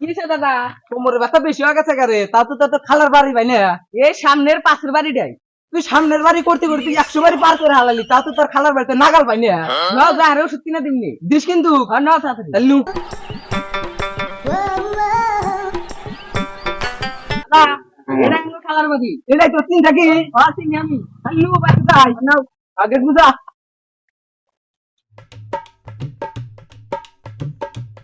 কিসে দাদা? কোমরে ব্যথা বেশি হয়ে গেছে গারে তা তো তো খালার বাড়ি ভাই না? এই সামনের পাশের বাড়িটাই। তুই সামনের বাড়ি করতে করতে তুই একশো বাড়ি পার করে হালালি তা তো তোর খালার বাড়িতে নাগাল পাই না? না যা আরে ওষুধ কিনে দিমনি। দিস কিন্তু। আর না তাড়াতাড়ি। এটাই তো চিন্তা কি? আমি। তাহলে বাড়ি যাই। নাও। আগে বুঝা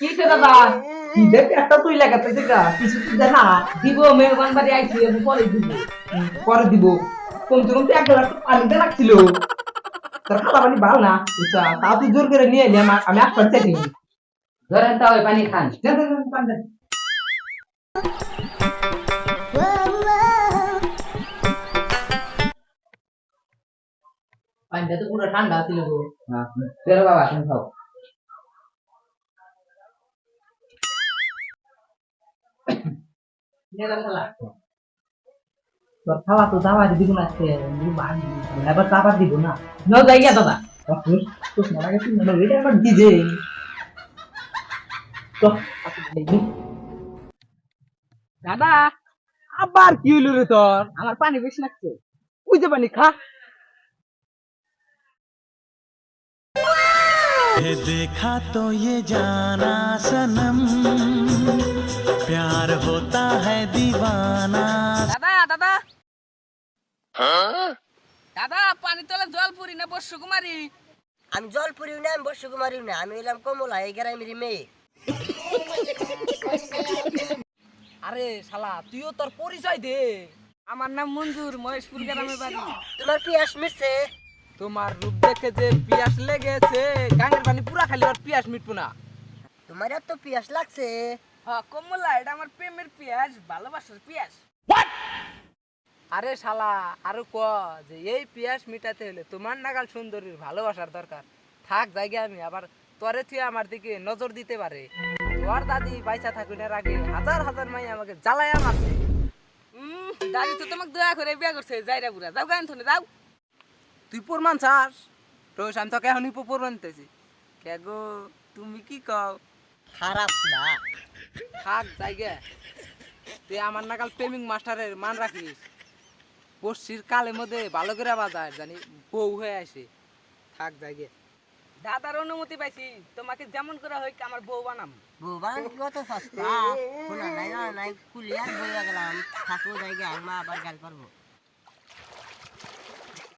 কি সে দাদা? দেখে একটা তুই লাগাতে দেখা কিছু তুই দেখা দিব মেহমান বাড়ি আইছি আমি পরে দিব। পরে দিব। কমতে কমতে এক গ্লাস পানিতে রাখছিল তোর খালা পানি ভালো না? বুঝছা তা তুই জোর করে নিয়ে এলি আমার- আমি একবার চাইনি ধরেন তাও পানি খান। দে, দে, দে, পানি পানিটা তো পুরো ঠান্ডা ছিল গো। চলো বাবা খাও। খাওয়া তো দাওয়া দিব না আজকে আমি বাদ দিব। এবার চাপা দিব না ন যাই গিয়া দাদা তোর তোর মনে গেছে মনে এটা এবার দিজে তো দাদা আবার কি হইলো রে তোর আমার পানি বেশি লাগছে বুঝতে পানি খা ये देखा तो ये जाना सनम দাদা পানি তোলা জল পুরি না বর্ষ কুমারী আমি জল পুরিও না আমি বর্ষ কুমারিও না আমি এলাম কমলা এই গ্রামের মেয়ে। আরে শালা তুইও তোর পরিচয় দে। আমার নাম মঞ্জুর মহেশপুর গ্রামের বাড়ি। তোমার পিয়াস মিশছে? তোমার রূপ দেখে যে পিয়াস লেগেছে গাঙ্গের পানি পুরা খালি আর পিয়াস মিটবো না। তোমার এত পিয়াস লাগছে? হ্যাঁ কমলা এটা আমার প্রেমের পিয়াস ভালোবাসার পিয়াস। আরে শালা আরও ক যে এই পিয়াস মিটাতে হলে তোমার নাগাল সুন্দরীর ভালোবাসার দরকার। থাক জায়গা আমি আবার তরে তুই আমার দিকে নজর দিতে পারে। তোর দাদি পয়সা থাকুনের আগে হাজার হাজার মাই আমাকে জ্বালায়া মারছে। দাদি তো তোমাকে দয়া করে বিয়া করছে যাইরা বুড়া যাও গান থনে যাও। তুই প্রমাণ চাস? রোজ আমি তোকে এখনই প্রমাণ দিতেছি কে গো তুমি কি কও? খারাপ না। থাক জায়গা তুই আমার নাগাল প্রেমিক মাস্টারের মান রাখিস। পশ্চির কালের মধ্যে ভালো করে বাজার জানি বউ হয়ে আসে। থাক জায়গা দাদার অনুমতি পাইছি তোমাকে যেমন করে হয় আমার বউ বানাম। বুবান কি কত সস্তা? শোনা নাই না নাই কুলিয়ার বইয়া গেলাম। থাকব জায়গা মা আবার গাল করব।